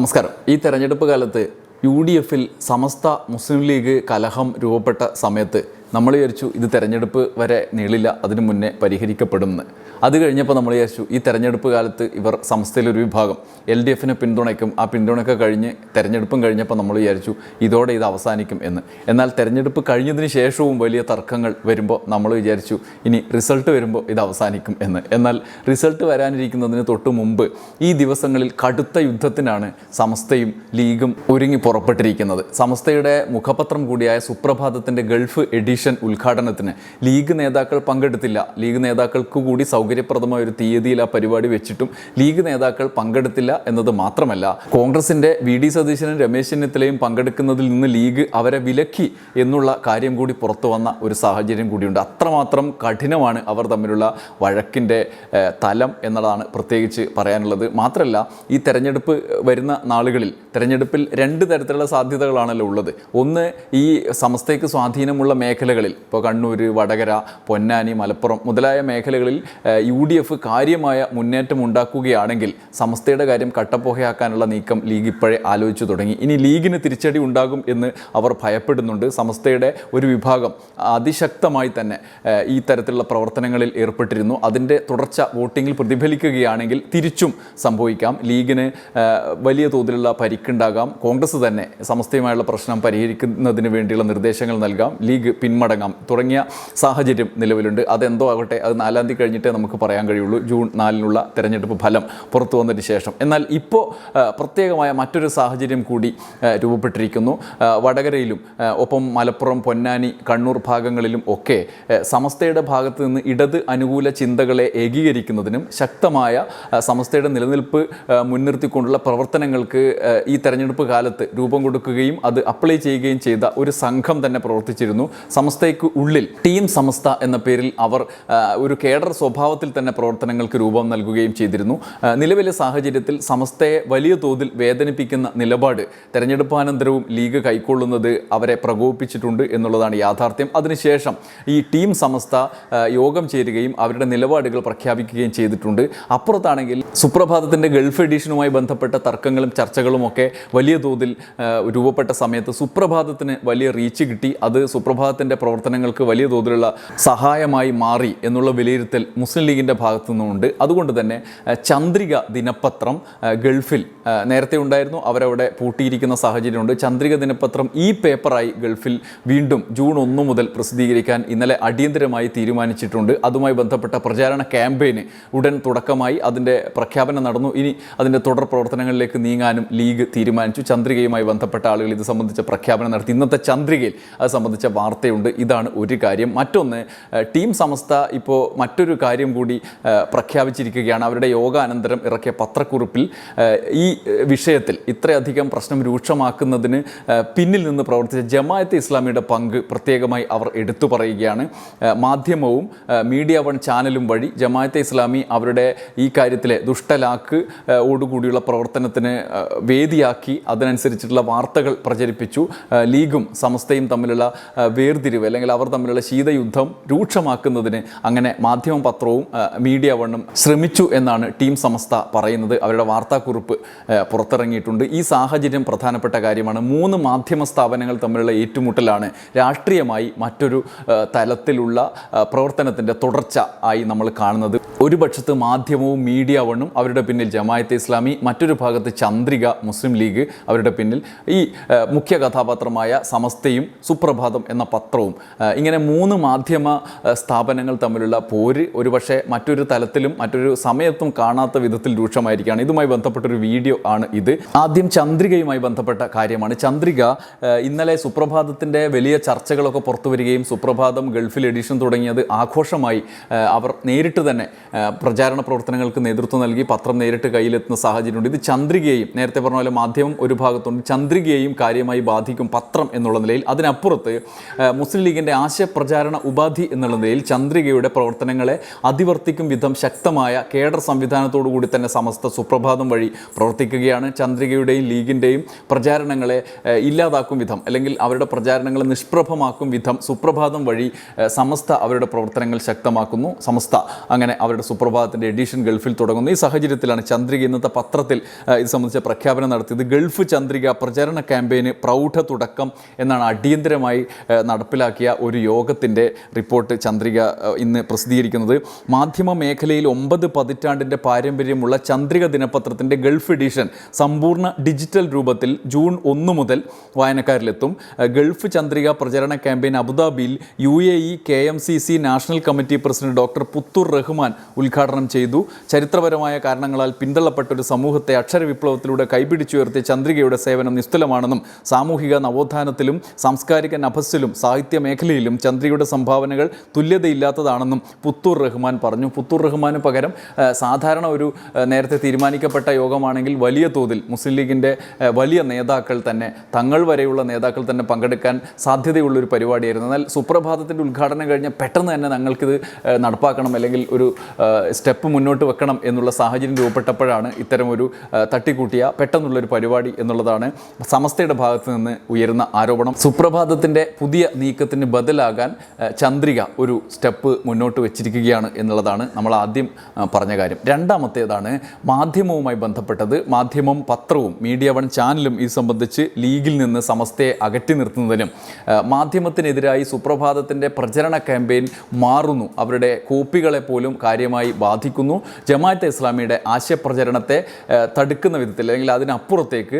നമസ്കാരം. ഈ തെരഞ്ഞെടുപ്പ് കാലത്ത് യു ഡി എഫിൽ സമസ്ത മുസ്ലിം ലീഗ് കലഹം രൂപപ്പെട്ട സമയത്ത് നമ്മൾ വിചാരിച്ചു ഇത് തെരഞ്ഞെടുപ്പ് വരെ നീളില്ല അതിനു മുന്നേ പരിഹരിക്കപ്പെടുമെന്ന് അത് കഴിഞ്ഞപ്പോൾ നമ്മൾ വിചാരിച്ചു ഈ തെരഞ്ഞെടുപ്പ് കാലത്ത് ഇവർ സംസ്ഥയിലൊരു വിഭാഗം. എൽ ഡി എഫിനെ പിന്തുണയ്ക്കും ആ പിന്തുണയൊക്കെ കഴിഞ്ഞ് തെരഞ്ഞെടുപ്പും കഴിഞ്ഞപ്പോൾ നമ്മൾ വിചാരിച്ചു ഇതോടെ ഇത് അവസാനിക്കും എന്ന്. എന്നാൽ തെരഞ്ഞെടുപ്പ് കഴിഞ്ഞതിന് ശേഷവും വലിയ തർക്കങ്ങൾ വരുമ്പോൾ നമ്മൾ വിചാരിച്ചു ഇനി റിസൾട്ട് വരുമ്പോൾ ഇത് അവസാനിക്കും എന്ന്. എന്നാൽ റിസൾട്ട് വരാനിരിക്കുന്നതിന് തൊട്ട് മുമ്പ് ഈ ദിവസങ്ങളിൽ കടുത്ത യുദ്ധത്തിനാണ് സമസ്തയും ലീഗും ഒരുങ്ങി പുറപ്പെട്ടിരിക്കുന്നത്. സമസ്തയുടെ മുഖപത്രം കൂടിയായ സുപ്രഭാതത്തിന്റെ ഗൾഫ് എഡിഷൻ ഉദ്ഘാടനത്തിന് ലീഗ് നേതാക്കൾ പങ്കെടുത്തില്ല. ലീഗ് നേതാക്കൾക്ക് കൂടി സൗകര്യപ്രദമായ ഒരു തീയതിയിൽ ആ പരിപാടി വെച്ചിട്ടും ലീഗ് നേതാക്കൾ പങ്കെടുത്തില്ല എന്നത് മാത്രമല്ല കോൺഗ്രസിന്റെ വി ഡി സതീശനും രമേശ് ചെന്നിത്തലയും പങ്കെടുക്കുന്നതിൽ നിന്ന് ലീഗ് അവരെ വിലക്കി എന്നുള്ള കാര്യം കൂടി പുറത്തു വന്ന ഒരു സാഹചര്യം കൂടിയുണ്ട്. അത്രമാത്രം കഠിനമാണ് അവർ തമ്മിലുള്ള വഴക്കിന്റെ തലം എന്നുള്ളതാണ് പ്രത്യേകിച്ച് പറയാനുള്ളത്. മാത്രമല്ല ഈ തെരഞ്ഞെടുപ്പ് വരുന്ന നാളുകളിൽ തെരഞ്ഞെടുപ്പിൽ രണ്ട് തരത്തിലുള്ള സാധ്യതകളാണല്ലോ ഉള്ളത്. ഒന്ന് ഈ സമസ്തയ്ക്ക് സ്വാധീനമുള്ള മേഖലകളിൽ ഇപ്പോൾ കണ്ണൂർ വടകര പൊന്നാനി മലപ്പുറം മുതലായ മേഖലകളിൽ യു ഡി എഫ് കാര്യമായ മുന്നേറ്റം ഉണ്ടാക്കുകയാണെങ്കിൽ സമസ്തയുടെ കാര്യം കട്ടപ്പോഹയാക്കാനുള്ള നീക്കം ലീഗ് ഇപ്പോഴേ ആലോചിച്ചു തുടങ്ങി. ഇനി ലീഗിന് തിരിച്ചടി ഉണ്ടാകും എന്ന് അവർ ഭയപ്പെടുന്നുണ്ട്. സമസ്തയുടെ ഒരു വിഭാഗം അതിശക്തമായി തന്നെ ഈ തരത്തിലുള്ള പ്രവർത്തനങ്ങളിൽ ഏർപ്പെട്ടിരുന്നു. അതിന്റെ തുടർച്ച വോട്ടിങ്ങിൽ പ്രതിഫലിക്കുകയാണെങ്കിൽ തിരിച്ചും സംഭവിക്കാം. ലീഗിന് വലിയ തോതിലുള്ള പരിക്കുണ്ടാകാം. കോൺഗ്രസ് തന്നെ സമസ്തയുമായുള്ള പ്രശ്നം പരിഹരിക്കുന്നതിന് വേണ്ടിയുള്ള നിർദ്ദേശങ്ങൾ നൽകാം. ലീഗ് പിന്മടങ്ങാം. തുടങ്ങിയ സാഹചര്യം നിലവിലുണ്ട്. അതെന്തോ ആകട്ടെ അത് നാലാം തീയതി കഴിഞ്ഞിട്ടേ നമുക്ക് പറയാൻ കഴിയുള്ളൂ. ജൂൺ നാലിനുള്ള തെരഞ്ഞെടുപ്പ് ഫലം പുറത്തു വന്നതിന് ശേഷം. എന്നാൽ ഇപ്പോൾ പ്രത്യേകമായ മറ്റൊരു സാഹചര്യം കൂടി രൂപപ്പെട്ടിരിക്കുന്നു. വടകരയിലും ഒപ്പം മലപ്പുറം പൊന്നാനി കണ്ണൂർ ഭാഗങ്ങളിലും ഒക്കെ സമസ്തയുടെ ഭാഗത്ത് നിന്ന് ഇടത് അനുകൂല ചിന്തകളെ ഏകീകരിക്കുന്നതിനും ശക്തമായ സമസ്തയുടെ നിലനിൽപ്പ് മുൻനിർത്തിക്കൊണ്ടുള്ള പ്രവർത്തനങ്ങൾക്ക് ഈ തെരഞ്ഞെടുപ്പ് കാലത്ത് രൂപം കൊടുക്കുകയും അത് അപ്ലൈ ചെയ്യുകയും ചെയ്ത ഒരു സംഘം തന്നെ പ്രവർത്തിച്ചിരുന്നു. സമസ്തയ്ക്ക് ഉള്ളിൽ ടീം സമസ്ത എന്ന പേരിൽ അവർ ഒരു കേഡർ സ്വഭാവത്തിൽ തന്നെ പ്രവർത്തനങ്ങൾക്ക് രൂപം നൽകുകയും ചെയ്തിരുന്നു. നിലവിലെ സാഹചര്യത്തിൽ സമസ്തയെ വലിയ തോതിൽ വേദനിപ്പിക്കുന്ന നിലപാട് തെരഞ്ഞെടുപ്പാനന്തരവും ലീഗ് കൈക്കൊള്ളുന്നത് അവരെ പ്രകോപിപ്പിച്ചിട്ടുണ്ട് എന്നുള്ളതാണ് യാഥാർത്ഥ്യം. അതിനുശേഷം ഈ ടീം സമസ്ത യോഗം ചേരുകയും അവരുടെ നിലപാടുകൾ പ്രഖ്യാപിക്കുകയും ചെയ്തിട്ടുണ്ട്. അപ്പുറത്താണെങ്കിൽ സുപ്രഭാതത്തിന്റെ ഗൾഫ് എഡീഷനുമായി ബന്ധപ്പെട്ട തർക്കങ്ങളും ചർച്ചകളും ഒക്കെ വലിയ തോതിൽ രൂപപ്പെട്ട സമയത്ത് സുപ്രഭാതത്തിന് വലിയ റീച്ച് കിട്ടി. അത് സുപ്രഭാതത്തിന്റെ പ്രവർത്തനങ്ങൾക്ക് വലിയ തോതിലുള്ള സഹായമായി മാറി എന്നുള്ള വിലയിരുത്തൽ മുസ്ലിം ലീഗിന്റെ ഭാഗത്തു നിന്നുമുണ്ട് അതുകൊണ്ട് തന്നെ ചന്ദ്രിക ദിനപത്രം ഗൾഫിൽ നേരത്തെ ഉണ്ടായിരുന്നു. അവരവിടെ പൂട്ടിയിരിക്കുന്ന സാഹചര്യമുണ്ട്. ചന്ദ്രിക ദിനപത്രം ഈ പേപ്പറായി ഗൾഫിൽ വീണ്ടും ജൂൺ ഒന്ന് മുതൽ പ്രസിദ്ധീകരിക്കാൻ ഇന്നലെ അടിയന്തരമായി തീരുമാനിച്ചിട്ടുണ്ട്. അതുമായി ബന്ധപ്പെട്ട പ്രചാരണ ക്യാമ്പയിന് ഉടൻ തുടക്കമായി. അതിന്റെ പ്രഖ്യാപനം നടന്നു. ഇനി അതിന്റെ തുടർ പ്രവർത്തനങ്ങളിലേക്ക് നീങ്ങാനും ലീഗ് തീരുമാനിച്ചു. ചന്ദ്രികയുമായി ബന്ധപ്പെട്ട ആളുകൾ ഇത് സംബന്ധിച്ച പ്രഖ്യാപനം നടത്തി. ഇന്നത്തെ ചന്ദ്രികയിൽ അത് സംബന്ധിച്ച വാർത്തയുണ്ട്. ഇതാണ് ഒരു കാര്യം. മറ്റൊന്ന് ടീം സമസ്ത ഇപ്പോൾ മറ്റൊരു കാര്യം കൂടി പ്രഖ്യാപിച്ചിരിക്കുകയാണ്. അവരുടെ യോഗാനന്തരം ഇറക്കിയ പത്രക്കുറിപ്പിൽ ഈ വിഷയത്തിൽ ഇത്രയധികം പ്രശ്നം രൂക്ഷമാക്കുന്നതിന് പിന്നിൽ നിന്ന് പ്രവർത്തിച്ച ജമായത്ത് ഇസ്ലാമിയുടെ പങ്ക് പ്രത്യേകമായി അവർ എടുത്തു പറയുകയാണ്. മാധ്യമവും മീഡിയ വൺ ചാനലും വഴി ജമാഅത്തെ ഇസ്ലാമി അവരുടെ ഈ കാര്യത്തിലെ ദുഷ്ടലാക്ക് ഓടുകൂടിയുള്ള പ്രവർത്തനത്തിന് വേദിയാക്കി അതിനനുസരിച്ചിട്ടുള്ള വാർത്തകൾ പ്രചരിപ്പിച്ചു. ലീഗും സമസ്തയും തമ്മിലുള്ള വേർതിരിവ് അല്ലെങ്കിൽ അവർ തമ്മിലുള്ള ശീതയുദ്ധം രൂക്ഷമാക്കുന്നതിന് അങ്ങനെ മാധ്യമ പത്രവും ഏഹ്, മീഡിയ വണ്ണും ശ്രമിച്ചു എന്നാണ് ടീം സമസ്ത പറയുന്നത്. അവരുടെ വാർത്താക്കുറിപ്പ് പുറത്തിറങ്ങിയിട്ടുണ്ട്. ഈ സാഹചര്യം പ്രധാനപ്പെട്ട കാര്യമാണ്. മൂന്ന് മാധ്യമ സ്ഥാപനങ്ങൾ തമ്മിലുള്ള ഏറ്റുമുട്ടലാണ് രാഷ്ട്രീയമായി മറ്റൊരു തലത്തിലുള്ള പ്രവർത്തനത്തിന്റെ തുടർച്ച ആയി നമ്മൾ കാണുന്നത്. ഒരു പക്ഷത്ത് മാധ്യമവും മീഡിയ വണ്ണും അവരുടെ പിന്നിൽ ജമായത്തെ ഇസ്ലാമി മറ്റൊരു ഭാഗത്ത് ചന്ദ്രിക മുസ്ലിം ലീഗ് അവരുടെ പിന്നിൽ. ഈ മുഖ്യ കഥാപാത്രമായ സമസ്തയും സുപ്രഭാതം എന്ന പത്രവും ഇങ്ങനെ മൂന്ന് മാധ്യമ സ്ഥാപനങ്ങൾ തമ്മിലുള്ള പോര് ഒരുപക്ഷെ മറ്റൊരു തലത്തിലും മറ്റൊരു സമയത്തും കാണാത്ത വിധത്തിൽ രൂക്ഷമായിരിക്കുകയാണ്. ഇതുമായി ബന്ധപ്പെട്ടൊരു വീഡിയോ ആണ് ഇത്. ആദ്യം ചന്ദ്രികയുമായി ബന്ധപ്പെട്ട കാര്യമാണ്. ചന്ദ്രിക ഇന്നലെ സുപ്രഭാതത്തിന്റെ വലിയ ചർച്ചകളൊക്കെ പുറത്തു വരികയും സുപ്രഭാതം ഗൾഫിൽ എഡിഷൻ തുടങ്ങിയത് ആഘോഷമായി അവർ നേരിട്ട് തന്നെ പ്രചാരണ പ്രവർത്തനങ്ങൾക്ക് നേതൃത്വം നൽകി പത്രം നേരിട്ട് കയ്യിലെത്തുന്ന സാഹചര്യമുണ്ട്. ഇത് ചന്ദ്രികയെയും നേരത്തെ പറഞ്ഞ പോലെ മാധ്യമം ഒരു ഭാഗത്തുണ്ട് ചന്ദ്രികയെയും കാര്യമായി ബാധിക്കും പത്രം എന്നുള്ള നിലയിൽ. അതിനപ്പുറത്ത് മുസ്ലിം ലീഗിന്റെ ആശയപ്രചാരണ ഉപാധി എന്നുള്ള നിലയിൽ ചന്ദ്രികയുടെ പ്രവർത്തനങ്ങളെ അതിവർത്തിക്കും വിധം ശക്തമായ കേഡർ സംവിധാനത്തോടു കൂടി തന്നെ സമസ്ത സുപ്രഭാതം വഴി പ്രവർത്തിക്കുകയാണ്. ചന്ദ്രികയുടെയും ലീഗിന്റെയും പ്രചാരണങ്ങളെ ഇല്ലാതാക്കും വിധം അല്ലെങ്കിൽ അവരുടെ പ്രചാരണങ്ങളെ നിഷ്പ്രഭമാക്കും വിധം സുപ്രഭാതം വഴി സമസ്ത അവരുടെ പ്രവർത്തനങ്ങൾ ശക്തമാക്കുന്നു. സമസ്ത അങ്ങനെ അവരുടെ അവരുടെ സുപ്രഭാതത്തിന്റെ എഡിഷൻ ഗൾഫിൽ തുടങ്ങുന്നു. ഈ സാഹചര്യത്തിലാണ് ചന്ദ്രിക ഇന്നത്തെ പത്രത്തിൽ ഇത് സംബന്ധിച്ച പ്രഖ്യാപനം നടത്തിയത്. ഗൾഫ് ചന്ദ്രിക പ്രചരണ ക്യാമ്പയിന് പ്രൗഢ തുടക്കം എന്നാണ് അടിയന്തരമായി നടപ്പിലാക്കിയ ഒരു യോഗത്തിന്റെ റിപ്പോർട്ട് ചന്ദ്രിക ഇന്ന് പ്രസിദ്ധീകരിക്കുന്നത്. മാധ്യമ മേഖലയിൽ ഒമ്പത് പതിറ്റാണ്ടിന്റെ പാരമ്പര്യമുള്ള ചന്ദ്രിക ദിനപത്രത്തിന്റെ ഗൾഫ് എഡിഷൻ സമ്പൂർണ ഡിജിറ്റൽ രൂപത്തിൽ ജൂൺ ഒന്ന് മുതൽ വായനക്കാരിലെത്തും. ഗൾഫ് ചന്ദ്രിക പ്രചരണ ക്യാമ്പയിൻ അബുദാബിയിൽ U A E K M C C national committee president doctor Puthur Rahman ഉദ്ഘാടനം ചെയ്തു. ചരിത്രപരമായ കാരണങ്ങളാൽ പിന്തള്ളപ്പെട്ട ഒരു സമൂഹത്തെ അക്ഷര വിപ്ലവത്തിലൂടെ കൈപിടിച്ചുയർത്തിയ ചന്ദ്രികയുടെ സേവനം നിസ്തുലമാണെന്നും സാമൂഹിക നവോത്ഥാനത്തിലും സാംസ്കാരിക നഭസ്സിലും സാഹിത്യ മേഖലയിലും ചന്ദ്രികയുടെ സംഭാവനകൾ തുല്യതയില്ലാത്തതാണെന്നും പുത്തൂർ റഹ്മാൻ പറഞ്ഞു. പുത്തൂർ റഹ്മാന് പകരം സാധാരണ ഒരു നേരത്തെ തീരുമാനിക്കപ്പെട്ട യോഗമാണെങ്കിൽ വലിയ തോതിൽ മുസ്ലിം ലീഗിന്റെ വലിയ നേതാക്കൾ തന്നെ തങ്ങൾ വരെയുള്ള നേതാക്കൾ തന്നെ പങ്കെടുക്കാൻ സാധ്യതയുള്ളൊരു പരിപാടിയായിരുന്നു. എന്നാൽ സുപ്രഭാതത്തിന്റെ ഉദ്ഘാടനം കഴിഞ്ഞാൽ പെട്ടെന്ന് തന്നെ ഞങ്ങൾക്കിത് നടപ്പാക്കണം അല്ലെങ്കിൽ ഒരു സ്റ്റെപ്പ് മുന്നോട്ട് വെക്കണം എന്നുള്ള സാഹചര്യം രൂപപ്പെട്ടപ്പോഴാണ് ഇത്തരമൊരു തട്ടിക്കൂട്ടിയ പെട്ടെന്നുള്ളൊരു പരിപാടി എന്നുള്ളതാണ് സമസ്തയുടെ ഭാഗത്ത് നിന്ന് ഉയരുന്ന ആരോപണം. സുപ്രഭാതത്തിന്റെ പുതിയ നീക്കത്തിന് ബദലാകാൻ ചന്ദ്രിക ഒരു സ്റ്റെപ്പ് മുന്നോട്ട് വെച്ചിരിക്കുകയാണ് എന്നുള്ളതാണ് നമ്മൾ ആദ്യം പറഞ്ഞ കാര്യം. രണ്ടാമത്തേതാണ് മാധ്യമവുമായി ബന്ധപ്പെട്ടത് മാധ്യമം പത്രവും മീഡിയ വൺ ചാനലും ഇത് സംബന്ധിച്ച് ലീഗിൽ നിന്ന് സമസ്തയെ അകറ്റി നിർത്തുന്നതിനും മാധ്യമത്തിനെതിരായി സുപ്രഭാതത്തിന്റെ പ്രചരണ ക്യാമ്പയിൻ മാറുന്നു. അവരുടെ കോപ്പികളെ പോലും കാര്യമായി ബാധിക്കുന്നു. ജമാഅത്തെ ഇസ്ലാമിയുടെ ആശയപ്രചരണത്തെ തടുക്കുന്ന വിധത്തിൽ അല്ലെങ്കിൽ അതിനപ്പുറത്തേക്ക്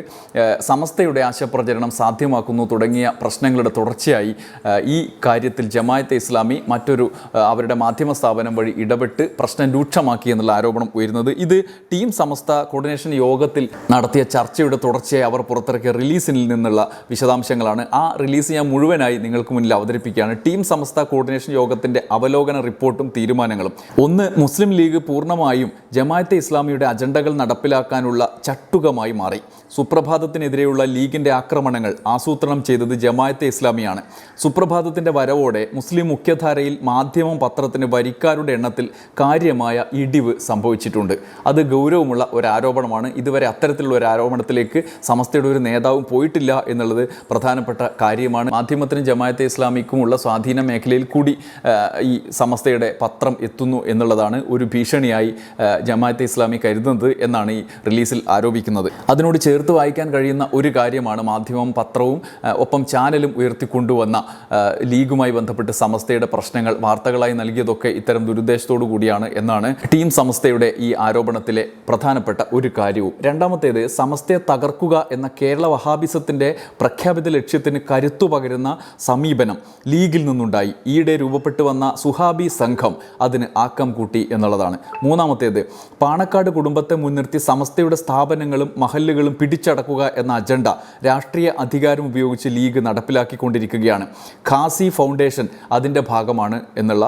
സമസ്തയുടെ ആശയപ്രചരണം സാധ്യമാക്കുന്നു തുടങ്ങിയ പ്രശ്നങ്ങളുടെ തുടർച്ചയായി ഈ കാര്യത്തിൽ ജമാഅത്തെ ഇസ്ലാമി മറ്റൊരു അവരുടെ മാധ്യമ സ്ഥാപനം വഴി ഇടപെട്ട് പ്രശ്നം രൂക്ഷമാക്കി എന്നുള്ള ആരോപണം ഉയരുന്നത്. ഇത് ടീം സമസ്ത കോർഡിനേഷൻ യോഗത്തിൽ നടത്തിയ ചർച്ചയുടെ തുടർച്ചയായി അവർ പുറത്തിറക്കിയ റിലീസിൽ നിന്നുള്ള വിശദാംശങ്ങളാണ്. ആ റിലീസ് ഞാൻ മുഴുവനായി നിങ്ങൾക്ക് മുന്നിൽ അവതരിപ്പിക്കുകയാണ്. ടീം സമസ്ത കോർഡിനേഷൻ യോഗത്തിന്റെ അവലോകന റിപ്പോർട്ടും തീരുമാനങ്ങളും. ഒന്ന് മുസ്ലിം ലീഗ് പൂർണമായും ജമാഅത്തെ ഇസ്ലാമിയുടെ അജണ്ടകൾ നടപ്പിലാക്കാനുള്ള ചട്ടുകമായി മാറി. സുപ്രഭാതത്തിനെതിരെയുള്ള ലീഗിന്റെ ആക്രമണങ്ങൾ ആസൂത്രണം ചെയ്തത് ജമാഅത്തെ ഇസ്ലാമിയാണ്. സുപ്രഭാതത്തിന്റെ വരവോടെ മുസ്ലിം മുഖ്യധാരയിൽ മാധ്യമം പത്രത്തിന് വരിക്കാരുടെ എണ്ണത്തിൽ കാര്യമായ ഇടിവ് സംഭവിച്ചിട്ടുണ്ട്. അത് ഗൗരവമുള്ള ഒരു ആരോപണമാണ് ഇതുവരെ അത്തരത്തിലുള്ള ഒരു ആരോപണത്തിലേക്ക് സമസ്തയുടെ ഒരു നേതാവും പോയിട്ടില്ല എന്നുള്ളത് പ്രധാനപ്പെട്ട കാര്യമാണ്. മാധ്യമത്തിനും ജമാഅത്തെ ഇസ്ലാമിക്കുമുള്ള സ്വാധീന മേഖലയിൽ കൂടി ഈ സമസ്തയുടെ പത്രം എത്തുന്നു എന്നുള്ളതാണ് ഒരു ഭീഷണിയായി ജമാഅത്തെ ഇസ്ലാമി കരുതുന്നത് എന്നാണ് ഈ റിലീസിൽ ആരോപിക്കുന്നത്. അതിനോട് ചേർത്ത് വായിക്കാൻ കഴിയുന്ന ഒരു കാര്യമാണ് മാധ്യമം പത്രവും ഒപ്പം ചാനലും ഉയർത്തിക്കൊണ്ടുവന്ന ലീഗുമായി ബന്ധപ്പെട്ട് സമസ്തയുടെ പ്രശ്നങ്ങൾ വാർത്തകളായി നൽകിയതൊക്കെ ഇത്തരം ദുരുദ്ദേശത്തോടു കൂടിയാണ് എന്നാണ് ടീം സമസ്തയുടെ ഈ ആരോപണത്തിലെ പ്രധാനപ്പെട്ട ഒരു കാര്യവും. രണ്ടാമത്തേത് സമസ്തയെ തകർക്കുക എന്ന കേരള വഹാബിസത്തിന്റെ പ്രഖ്യാപിത ലക്ഷ്യത്തിന് കരുത്തു പകരുന്ന സമീപനം ലീഗിൽ നിന്നുണ്ടായി. ഈയിടെ രൂപപ്പെട്ടു വന്ന സുഹാബി സംഘം അതിന് ആക്കം കൂട്ടി. എന്നുള്ളതാണ്. മൂന്നാമത്തേത് പാണക്കാട് കുടുംബത്തെ മുൻനിർത്തി സമസ്തയുടെ സ്ഥാപനങ്ങളും മഹല്ലുകളും പിടിച്ചടക്കുക എന്ന അജണ്ട രാഷ്ട്രീയ അധികാരം ഉപയോഗിച്ച് ലീഗ് നടപ്പിലാക്കിക്കൊണ്ടിരിക്കുകയാണ്. ഖാസി ഫൗണ്ടേഷൻ അതിന്റെ ഭാഗമാണ് എന്നുള്ള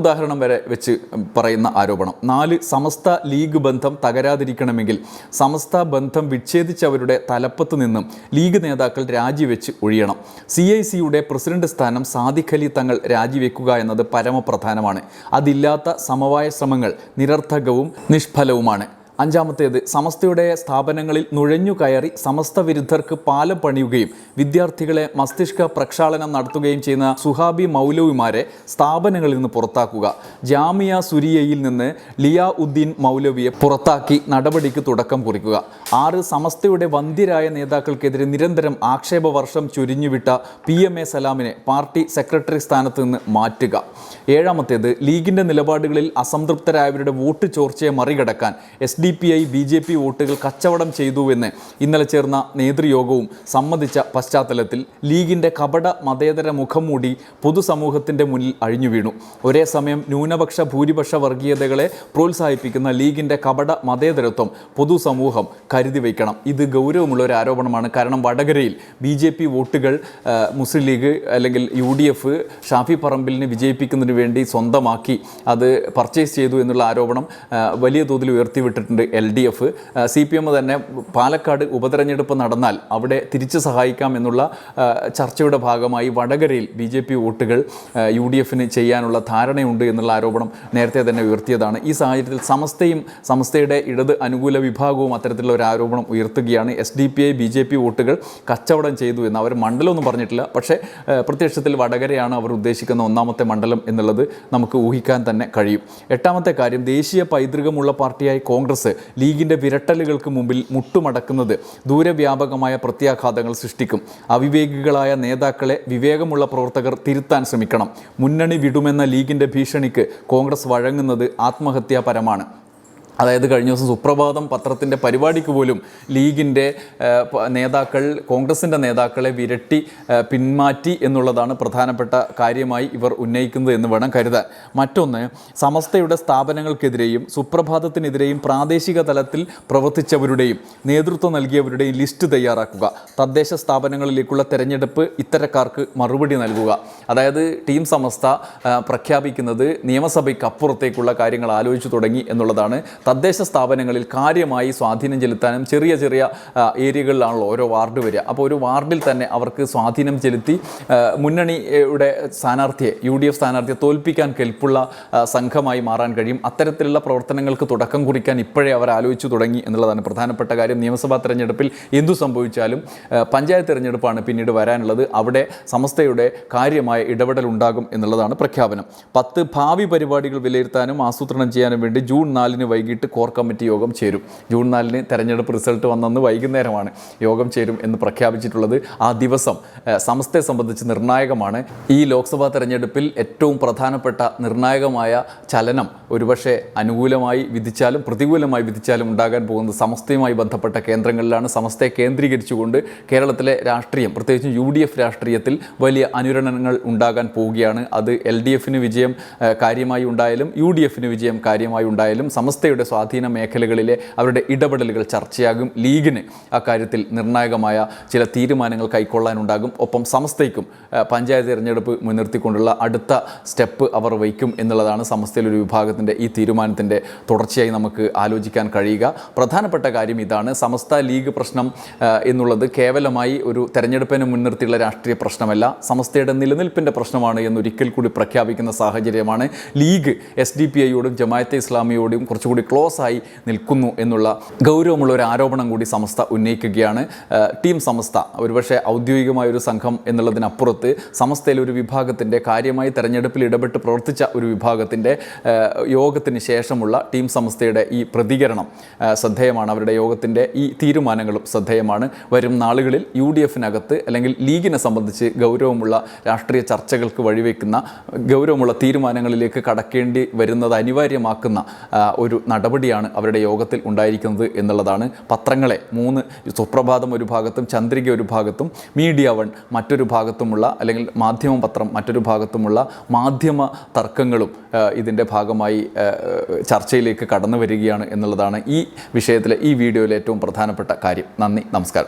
ഉദാഹരണം വരെ വെച്ച് പറയുന്ന ആരോപണം. നാല് സമസ്ത ലീഗ് ബന്ധം തകരാതിരിക്കണമെങ്കിൽ സമസ്ത ബന്ധം വിച്ഛേദിച്ചവരുടെ തലപ്പത്ത് നിന്നും ലീഗ് നേതാക്കൾ രാജിവെച്ച് ഒഴിയണം. സി ഐ സിയുടെ പ്രസിഡന്റ് സ്ഥാനം സാദിഖലി തങ്ങൾ രാജിവെക്കുക എന്നത് പരമപ്രധാനമാണ്. അതില്ലാത്ത സമവായ ശ്രമങ്ങൾ നിരർത്ഥകവും നിഷ്ഫലവുമാണ് അഞ്ചാമത്തേത് സമസ്തയുടെ സ്ഥാപനങ്ങളിൽ നുഴഞ്ഞു കയറി സമസ്ത വിരുദ്ധർക്ക് പാലം പണിയുകയും വിദ്യാർത്ഥികളെ മസ്തിഷ്ക പ്രക്ഷാളനം നടത്തുകയും ചെയ്യുന്ന സുഹാബി മൗലവിമാരെ സ്ഥാപനങ്ങളിൽ നിന്ന് പുറത്താക്കുക. ജാമിയ സുരിയയിൽ നിന്ന് ലിയാ ഉദ്ദീൻ മൗലവിയെ പുറത്താക്കി നടപടിക്ക് തുടക്കം കുറിക്കുക. ആറ് സമസ്തയുടെ വന്ധ്യരായ നേതാക്കൾക്കെതിരെ നിരന്തരം ആക്ഷേപ വർഷം ചൊരിഞ്ഞുവിട്ട പി എം എ സലാമിനെ പാർട്ടി സെക്രട്ടറി സ്ഥാനത്ത് നിന്ന് മാറ്റുക. ഏഴാമത്തേത് ലീഗിന്റെ നിലപാടുകളിൽ അസംതൃപ്തരായവരുടെ വോട്ട് ചോർച്ചയെ മറികടക്കാൻ S D P I B J P വോട്ടുകൾ കച്ചവടം ചെയ്തുവെന്ന് ഇന്നലെ ചേർന്ന നേതൃയോഗവും സമ്മതിച്ച പശ്ചാത്തലത്തിൽ ലീഗിന്റെ കപട മതേതര മുഖം മൂടി പൊതുസമൂഹത്തിന്റെ മുന്നിൽ അഴിഞ്ഞു വീണു. ഒരേ സമയം ന്യൂനപക്ഷ ഭൂരിപക്ഷ വർഗീയതകളെ പ്രോത്സാഹിപ്പിക്കുന്ന ലീഗിന്റെ കപട മതേതരത്വം പൊതുസമൂഹം കരുതി വയ്ക്കണം. ഇത് ഗൗരവമുള്ള ഒരു ആരോപണമാണ്. കാരണം വടകരയിൽ ബി ജെ പി വോട്ടുകൾ മുസ്ലിം ലീഗ് അല്ലെങ്കിൽ യു ഡി എഫ് ഷാഫി പറമ്പിലിനെ വിജയിപ്പിക്കുന്നതിന് വേണ്ടി സ്വന്തമാക്കി അത് പർച്ചേസ് ചെയ്തു എന്നുള്ള ആരോപണം വലിയ തോതിൽ ഉയർത്തിവിട്ടിട്ടുണ്ട്. നിന്നിട്ടുണ്ട് L D F. C P M തന്നെ പാലക്കാട് ഉപതെരഞ്ഞെടുപ്പ് നടന്നാൽ അവിടെ തിരിച്ചു സഹായിക്കാം എന്നുള്ള ചർച്ചയുടെ ഭാഗമായി വടകരയിൽ ബി ജെ പി വോട്ടുകൾ യു ഡി എഫിന് ചെയ്യാനുള്ള ധാരണയുണ്ട് എന്നുള്ള ആരോപണം നേരത്തെ തന്നെ ഉയർത്തിയതാണ്. ഈ സാഹചര്യത്തിൽ സമസ്തയും സമസ്തയുടെ ഇടത് അനുകൂല വിഭാഗവും അത്തരത്തിലുള്ള ഒരു ആരോപണം ഉയർത്തുകയാണ്. S D P I B J P വോട്ടുകൾ കച്ചവടം ചെയ്തു എന്ന് അവർ മണ്ഡലമൊന്നും പറഞ്ഞിട്ടില്ല. പക്ഷേ പ്രത്യക്ഷത്തിൽ വടകരയാണ് അവർ ഉദ്ദേശിക്കുന്ന ഒന്നാമത്തെ മണ്ഡലം എന്നുള്ളത് നമുക്ക് ഊഹിക്കാൻ തന്നെ കഴിയും. എട്ടാമത്തെ കാര്യം ദേശീയ പൈതൃകമുള്ള പാർട്ടിയായി കോൺഗ്രസ് ലീഗിന്റെ വിരട്ടലുകൾക്ക് മുമ്പിൽ മുട്ടുമടക്കുന്നത് ദൂരവ്യാപകമായ പ്രത്യാഘാതങ്ങൾ സൃഷ്ടിക്കും. അവിവേകികളായ നേതാക്കളെ വിവേകമുള്ള പ്രവർത്തകർ തിരുത്താൻ ശ്രമിക്കണം. മുന്നണി വിടുമെന്ന ലീഗിന്റെ ഭീഷണിക്ക് കോൺഗ്രസ് വഴങ്ങുന്നത് ആത്മഹത്യാപരമാണ്. അതായത് കഴിഞ്ഞ ദിവസം സുപ്രഭാതം പത്രത്തിന്റെ പരിപാടിക്ക് പോലും ലീഗിന്റെ നേതാക്കൾ കോൺഗ്രസിന്റെ നേതാക്കളെ വിരട്ടി പിന്മാറ്റി എന്നുള്ളതാണ് പ്രധാനപ്പെട്ട കാര്യമായി ഇവർ ഉന്നയിക്കുന്നത് എന്ന് വേണം കരുതാൻ. മറ്റൊന്ന് സമസ്തയുടെ സ്ഥാപനങ്ങൾക്കെതിരെയും സുപ്രഭാതത്തിനെതിരെയും പ്രാദേശിക തലത്തിൽ പ്രവർത്തിച്ചവരുടെയും നേതൃത്വം നൽകിയവരുടെയും ലിസ്റ്റ് തയ്യാറാക്കുക. തദ്ദേശ സ്ഥാപനങ്ങളിലേക്കുള്ള തെരഞ്ഞെടുപ്പ് ഇത്തരക്കാർക്ക് മറുപടി നൽകുക. അതായത് ടീം സമസ്ത പ്രഖ്യാപിക്കുന്നത് നിയമസഭയ്ക്ക് അപ്പുറത്തേക്കുള്ള കാര്യങ്ങൾ ആലോചിച്ചു തുടങ്ങി എന്നുള്ളതാണ് തദ്ദേശ സ്ഥാപനങ്ങളിൽ കാര്യമായി സ്വാധീനം ചെലുത്താനും ചെറിയ ചെറിയ ഏരിയകളിലാണല്ലോ ഓരോ വാർഡ് വരിക. അപ്പോൾ ഒരു വാർഡിൽ തന്നെ അവർക്ക് സ്വാധീനം ചെലുത്തി മുന്നണിയുടെ സ്ഥാനാർത്ഥിയെ യു ഡി എഫ് സ്ഥാനാർത്ഥിയെ തോൽപ്പിക്കാൻ കെൽപ്പുള്ള സംഘമായി മാറാൻ കഴിയും. അത്തരത്തിലുള്ള പ്രവർത്തനങ്ങൾക്ക് തുടക്കം കുറിക്കാൻ ഇപ്പോഴേ അവർ ആലോചിച്ചു തുടങ്ങി എന്നുള്ളതാണ് പ്രധാനപ്പെട്ട കാര്യം. നിയമസഭാ തെരഞ്ഞെടുപ്പിൽ എന്തു സംഭവിച്ചാലും പഞ്ചായത്ത് തെരഞ്ഞെടുപ്പാണ് പിന്നീട് വരാനുള്ളത്. അവിടെ സമസ്തയുടെ കാര്യമായ ഇടപെടൽ ഉണ്ടാകും എന്നുള്ളതാണ് പ്രഖ്യാപനം. പത്ത് ഭാവി പരിപാടികൾ വിലയിരുത്താനും ആസൂത്രണം ചെയ്യാനും വേണ്ടി ജൂൺ നാലിന് വൈകിട്ട് കോർ കമ്മിറ്റി യോഗം ചേരും. ജൂൺ നാലിന് തെരഞ്ഞെടുപ്പ് റിസൾട്ട് വന്നെന്ന് വൈകുന്നേരമാണ് യോഗം ചേരും എന്ന് പ്രഖ്യാപിച്ചിട്ടുള്ളത് ആ ദിവസം സമസ്തയെ സംബന്ധിച്ച് നിർണായകമാണ്. ഈ ലോക്സഭാ തെരഞ്ഞെടുപ്പിൽ ഏറ്റവും പ്രധാനപ്പെട്ട നിർണായകമായ ചലനം ഒരുപക്ഷെ അനുകൂലമായി വിധിച്ചാലും പ്രതികൂലമായി വിധിച്ചാലും ഉണ്ടാകാൻ പോകുന്നത് സമസ്തയുമായി ബന്ധപ്പെട്ട കേന്ദ്രങ്ങളിലാണ് സമസ്തയെ കേന്ദ്രീകരിച്ചുകൊണ്ട് കേരളത്തിലെ രാഷ്ട്രീയം പ്രത്യേകിച്ചും യു ഡി എഫ് രാഷ്ട്രീയത്തിൽ വലിയ അനുരണനങ്ങൾ ഉണ്ടാകാൻ പോവുകയാണ്. അത് എൽ ഡി എഫിന് വിജയം കാര്യമായി ഉണ്ടായാലും യു ഡി എഫിന് വിജയം കാര്യമായി ഉണ്ടായാലും സമസ്തയുടെ സ്വാധീന മേഖലകളിലെ അവരുടെ ഇടപെടലുകൾ ചർച്ചയാകും. ലീഗിന് അക്കാര്യത്തിൽ നിർണായകമായ ചില തീരുമാനങ്ങൾ കൈക്കൊള്ളാനുണ്ടാകും. ഒപ്പം സമസ്തയ്ക്കും പഞ്ചായത്ത് തിരഞ്ഞെടുപ്പ് മുൻനിർത്തിക്കൊണ്ടുള്ള അടുത്ത സ്റ്റെപ്പ് അവർ വയ്ക്കും എന്നുള്ളതാണ് സമസ്തയിലെ ഒരു വിഭാഗത്തിന്റെ ഈ തീരുമാനത്തിന്റെ തുടർച്ചയായി നമുക്ക് ആലോചിക്കാൻ കഴിയുക. പ്രധാനപ്പെട്ട കാര്യം ഇതാണ്. സമസ്ത ലീഗ് പ്രശ്നം എന്നുള്ളത് കേവലമായി ഒരു തെരഞ്ഞെടുപ്പിനെ മുൻനിർത്തിയുള്ള രാഷ്ട്രീയ പ്രശ്നമല്ല. സമസ്തയുടെ നിലനിൽപ്പിന്റെ പ്രശ്നമാണ് എന്നൊരിക്കൽ കൂടി പ്രഖ്യാപിക്കുന്ന സാഹചര്യമാണ്. ലീഗ് എസ് ഡി പി ഐയോടും ജമായത്തെ ഇസ്ലാമിയോടും കുറച്ചുകൂടി ക്ലോസ് ആയി നിൽക്കുന്നു എന്നുള്ള ഗൗരവമുള്ള ഒരു ആരോപണം കൂടി സമസ്ത ഉന്നയിക്കുകയാണ്. ടീം സമസ്ത ഒരുപക്ഷെ ഔദ്യോഗികമായ ഒരു സംഘം എന്നുള്ളതിനപ്പുറത്ത് സമസ്തയിലെ ഒരു വിഭാഗത്തിന്റെ കാര്യമായി തെരഞ്ഞെടുപ്പിൽ ഇടപെട്ട് പ്രവർത്തിച്ച ഒരു വിഭാഗത്തിന്റെ യോഗത്തിന് ശേഷമുള്ള ടീം സമസ്തയുടെ ഈ പ്രതികരണം ശ്രദ്ധേയമാണ്. അവരുടെ യോഗത്തിന്റെ ഈ തീരുമാനങ്ങളും ശ്രദ്ധേയമാണ്. വരും നാളുകളിൽ യു ഡി എഫിനകത്ത് അല്ലെങ്കിൽ ലീഗിനെ സംബന്ധിച്ച് ഗൗരവമുള്ള രാഷ്ട്രീയ ചർച്ചകൾക്ക് വഴിവെക്കുന്ന ഗൗരവമുള്ള തീരുമാനങ്ങളിലേക്ക് കടക്കേണ്ടി വരുന്നത് അനിവാര്യമാക്കുന്ന ഒരു നടപടിയാണ് അവരുടെ യോഗത്തിൽ ഉണ്ടായിരിക്കുന്നത് എന്നുള്ളതാണ്. പത്രങ്ങളെ മൂന്ന് സുപ്രഭാതം ഒരു ഭാഗത്തും ചന്ദ്രിക ഒരു ഭാഗത്തും മീഡിയ വൺ മറ്റൊരു ഭാഗത്തുമുള്ള അല്ലെങ്കിൽ മാധ്യമ പത്രം മറ്റൊരു ഭാഗത്തുമുള്ള മാധ്യമ തർക്കങ്ങളും ഇതിന്റെ ഭാഗമായി ആ, ചർച്ചയിലേക്ക് കടന്നു വരികയാണ് എന്നുള്ളതാണ് ഈ വിഷയത്തിലെ ഈ വീഡിയോയിലെ ഏറ്റവും പ്രധാനപ്പെട്ട കാര്യം. നന്ദി നമസ്കാരം.